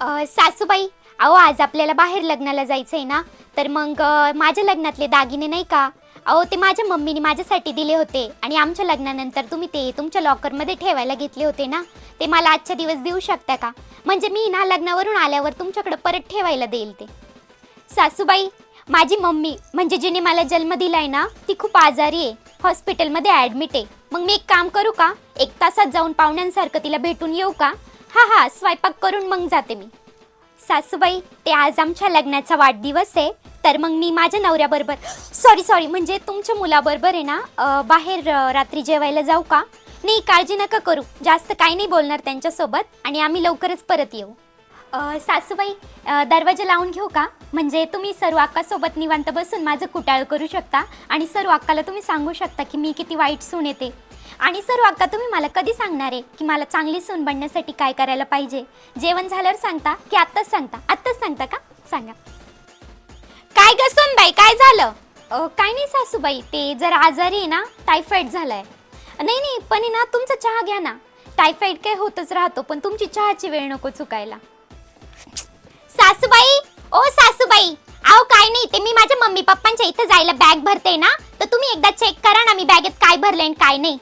अ, सासूबाई अहो आज आपल्याला बाहेर लग्नाला जायचंय ना तर मग अ, माझ्या लग्नातले दागिने नाही का? अहो ते माझ्या मम्मीने माझ्यासाठी दिले होते आणि आमच्या लग्नानंतर तुम्ही ते तुमच्या लॉकरमध्ये ठेवायला घेतले होते ना? ते मला आजच्या दिवस देऊ शकता का? म्हणजे मी ना लग्नावरून आल्यावर तुमच्याकडे परत ठेवायला देईल ते. सासूबाई माझी मम्मी म्हणजे जिने मला जन्म दिलाय ना ती खूप आजारी आहे. हॉस्पिटलमध्ये ॲडमिट आहे. मग मी एक काम करू का? एक तासात जाऊन पाहुण्यांसारखं तिला भेटून येऊ का? हा हा स्वयंपाक करून मग जाते मी. सासूबाई ते आज आमच्या लग्नाचा वाढदिवस आहे तर मग मी माझ्या नवऱ्याबरोबर सॉरी सॉरी म्हणजे तुमच्या मुलाबरोबर आहे ना बाहेर रात्री जेवायला जाऊ का? नाही काळजी नका करू. जास्त काही नाही बोलणार त्यांच्यासोबत आणि आम्ही लवकरच परत येऊ. सासूबाई अं, दरवाजा लावून घेऊ का? म्हणजे तुम्ही सर्व अक्कासोबत निवांत बसून माझं कुटाळ करू शकता आणि सर्व अक्काला तुम्ही सांगू शकता की मी किती वाईट सून येते. आणि सर्व अक्का तुम्ही मला कधी सांगणार आहे की मला चांगली सून बनण्यासाठी काय करायला पाहिजे? जेवण झाल्यावर सांगता की आत्ताच सांगता? आत्ताच सांगता का? सांगा. काय ग बाई काय झालं? काय नाही सासूबाई ते जरा आजारी आहे ना टायफॉइड झालाय. नाही नाही पण आहे ना तुमचा चहा घ्या ना. टायफॉइड काय होतच राहतो पण तुमची चहाची वेळ नको चुकायला. सासूबाई ओ सासूबाई अहो काय नाही ते मी माझ्या मम्मी पप्पांच्या इथं जायला बॅग भरते ना तर तुम्ही एकदा चेक करा ना मी बॅगेत काय भरले आणि काय नाही.